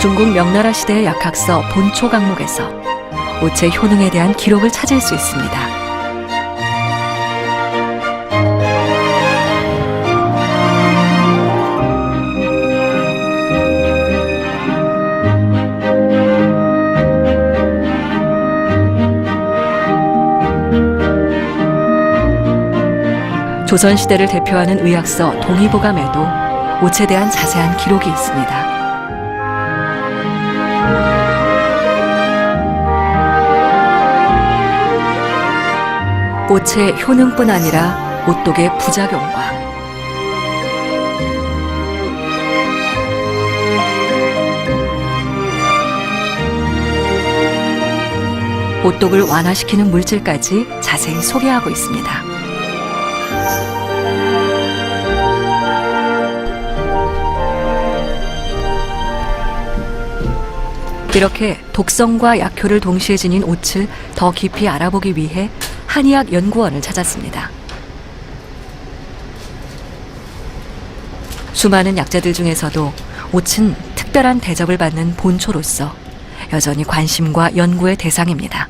중국 명나라 시대의 약학서 본초 강목에서 옷의 효능에 대한 기록을 찾을 수 있습니다. 조선시대를 대표하는 의학서 동의보감에도 옷에 대한 자세한 기록이 있습니다. 옷의 효능뿐 아니라 옷독의 부작용과 옷독을 완화시키는 물질까지 자세히 소개하고 있습니다. 이렇게 독성과 약효를 동시에 지닌 옷을 더 깊이 알아보기 위해 한의학 연구원을 찾았습니다. 수많은 약재들 중에서도 옷은 특별한 대접을 받는 본초로서 여전히 관심과 연구의 대상입니다.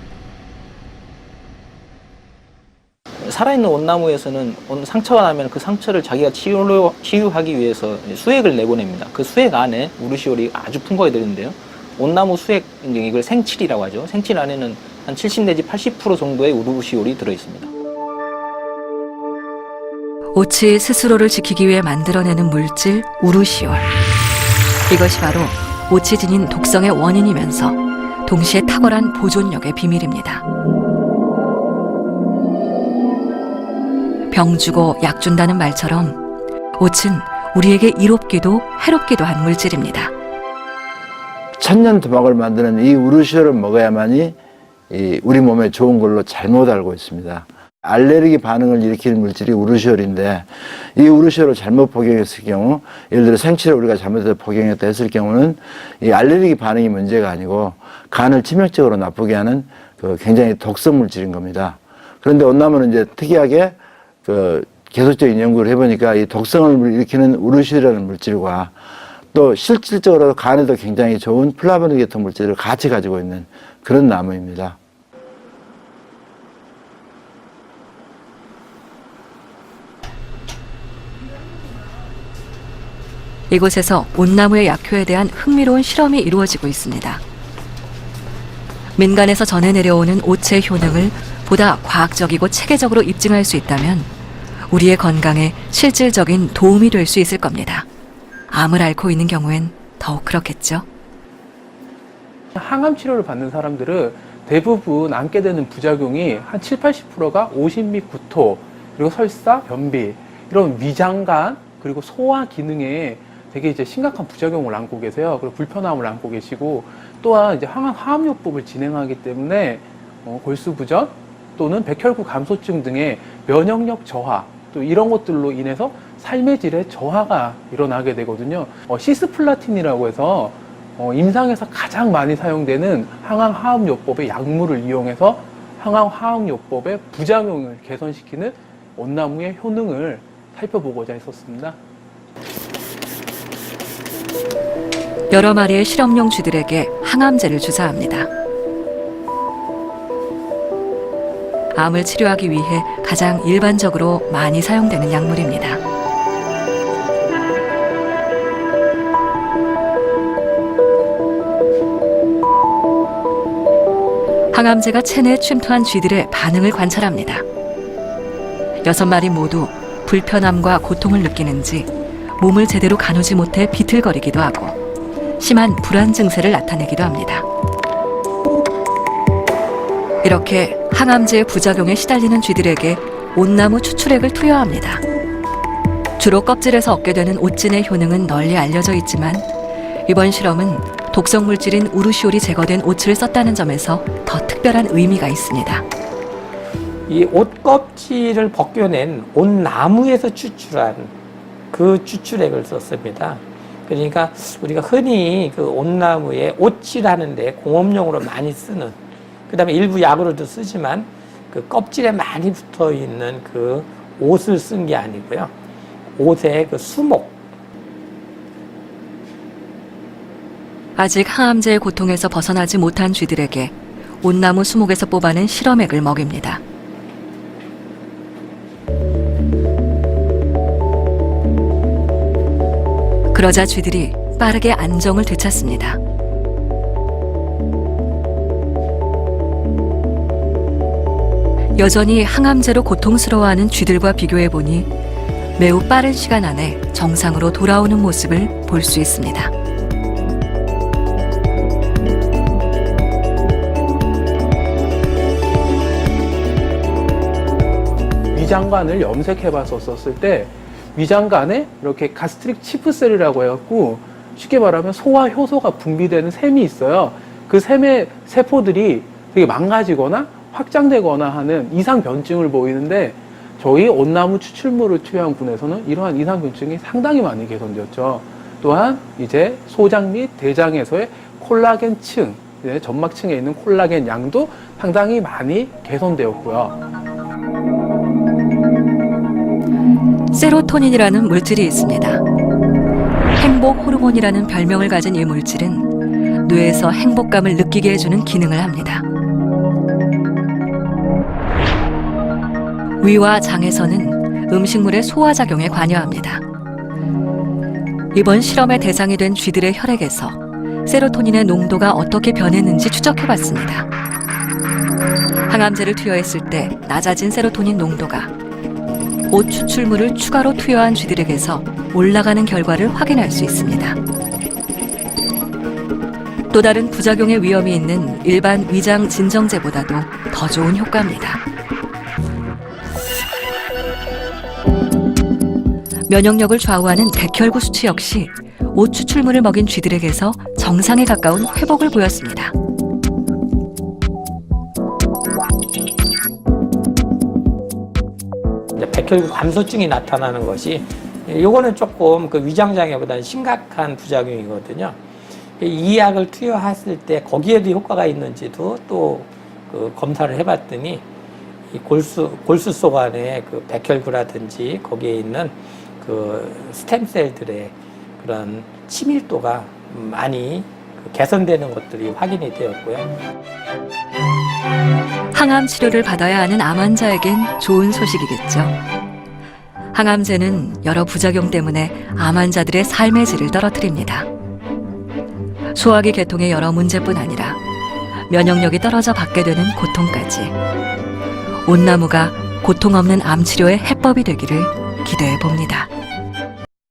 살아있는 온나무에서는 온- 상처가 나면 그 상처를 자기가 치유, 치유하기 위해서 수액을 내보냅니다. 그 수액 안에 우르시올이 아주 풍부하게 들는데요. 온나무 수액, 이걸 생칠이라고 하죠. 생칠 안에는 한 70 내지 80% 정도의 우르시올이 들어있습니다. 옷이 스스로를 지키기 위해 만들어내는 물질 우르시올. 이것이 바로 지닌 독성의 원인이면서 동시에 탁월한 보존력의 비밀입니다. 병 주고 약 준다는 말처럼 옷은 우리에게 이롭기도 해롭기도 한 물질입니다. 천년 도막을 만드는 이 우르시오를 먹어야만이 이 우리 몸에 좋은 걸로 잘못 알고 있습니다. 알레르기 반응을 일으키는 물질이 우르시올인데 이 우르시올을 잘못 복용했을 경우 예를 들어 생치를 우리가 잘못해서 복용했다 했을 경우는 이 알레르기 반응이 문제가 아니고 간을 치명적으로 나쁘게 하는 그 굉장히 독성 물질인 겁니다. 그런데 온나무는 이제 특이하게 그 계속적인 연구를 해보니까 이 독성을 일으키는 우르시올이라는 물질과 또 실질적으로 간에도 굉장히 좋은 플라보노 계통 물질을 같이 가지고 있는 그런 나무입니다. 이곳에서 온나무의 약효에 대한 흥미로운 실험이 이루어지고 있습니다. 민간에서 전해 내려오는 오체의 효능을 보다 과학적이고 체계적으로 입증할 수 있다면 우리의 건강에 실질적인 도움이 될 수 있을 겁니다. 암을 앓고 있는 경우엔 더욱 그렇겠죠. 항암 치료를 받는 사람들은 대부분 안게 되는 부작용이 한 7, 80%가 오십 및 구토, 그리고 설사, 변비, 이런 위장관, 그리고 소화 기능에 되게 이제 심각한 부작용을 안고 계세요. 그리고 불편함을 안고 계시고, 또한 이제 항암 화합요법을 진행하기 때문에 어, 골수부전 또는 백혈구 감소증 등의 면역력 저하, 또 이런 것들로 인해서 삶의 질의 저하가 일어나게 되거든요. 어, 시스플라틴이라고 해서 어, 임상에서 가장 많이 사용되는 항암 화합요법의 약물을 이용해서 항암 화합요법의 부작용을 개선시키는 온나무의 효능을 살펴보고자 했었습니다. 여러 마리의 실험용 쥐들에게 항암제를 주사합니다. 암을 치료하기 위해 가장 일반적으로 많이 사용되는 약물입니다. 항암제가 체내에 침투한 쥐들의 반응을 관찰합니다. 여섯 마리 모두 불편함과 고통을 느끼는지 몸을 제대로 가누지 못해 비틀거리기도 하고 심한 불안 증세를 나타내기도 합니다. 이렇게 항암제의 부작용에 시달리는 쥐들에게 온나무 추출액을 투여합니다. 주로 껍질에서 얻게 되는 옷진의 효능은 널리 알려져 있지만 이번 실험은 독성 물질인 우르시올이 제거된 옷을 썼다는 점에서 더 특별한 의미가 있습니다. 이 옷 껍질을 벗겨낸 옷 나무에서 추출한 그 추출액을 썼습니다. 그러니까 우리가 흔히 그 옷나무에 옷칠하는데 공업용으로 많이 쓰는 그다음에 일부 약으로도 쓰지만 그 껍질에 많이 붙어 있는 그 옷을 쓴 게 아니고요. 옷의 그 수목 아직 항암제의 고통에서 벗어나지 못한 쥐들에게 온나무 수목에서 뽑아낸 실험액을 먹입니다. 그러자 쥐들이 빠르게 안정을 되찾습니다. 여전히 항암제로 고통스러워하는 쥐들과 비교해 보니 매우 빠른 시간 안에 정상으로 돌아오는 모습을 볼 수 있습니다. 위장관을 염색해 봤었을 때 위장관에 이렇게 가스트릭 치프셀이라고 해갖고 쉽게 말하면 소화 효소가 분비되는 샘이 있어요. 그 샘의 세포들이 되게 망가지거나 확장되거나 하는 이상 변증을 보이는데 저희 온나무 추출물을 투여한 군에서는 이러한 이상 변증이 상당히 많이 개선되었죠. 또한 이제 소장 및 대장에서의 콜라겐층, 이제 점막층에 있는 콜라겐 양도 상당히 많이 개선되었고요. 세로토닌이라는 물질이 있습니다. 행복 호르몬이라는 별명을 가진 이 물질은 뇌에서 행복감을 느끼게 해주는 기능을 합니다. 위와 장에서는 음식물의 소화작용에 관여합니다. 이번 실험의 대상이 된 쥐들의 혈액에서 세로토닌의 농도가 어떻게 변했는지 추적해봤습니다. 항암제를 투여했을 때 낮아진 세로토닌 농도가 옷 추출물을 추가로 투여한 쥐들에게서 올라가는 결과를 확인할 수 있습니다. 또 다른 부작용의 위험이 있는 일반 위장 진정제보다도 더 좋은 효과입니다. 면역력을 좌우하는 백혈구 수치 역시 옷 추출물을 먹인 쥐들에게서 정상에 가까운 회복을 보였습니다. 이제 백혈구 감소증이 나타나는 것이 요거는 조금 그 위장장애보다는 심각한 부작용이거든요. 이 약을 투여했을 때 거기에도 효과가 있는지도 또 그 검사를 해봤더니 이 골수 골수 속 안에 그 백혈구라든지 거기에 있는 그 스템셀들의 그런 치밀도가 많이 그 개선되는 것들이 확인이 되었고요. 항암 치료를 받아야 하는 암 환자에겐 좋은 소식이겠죠. 항암제는 여러 부작용 때문에 암 환자들의 삶의 질을 떨어뜨립니다. 소화기 계통의 여러 문제뿐 아니라 면역력이 떨어져 받게 되는 고통까지. 온나무가 고통 없는 암 치료의 해법이 되기를 기대해 봅니다.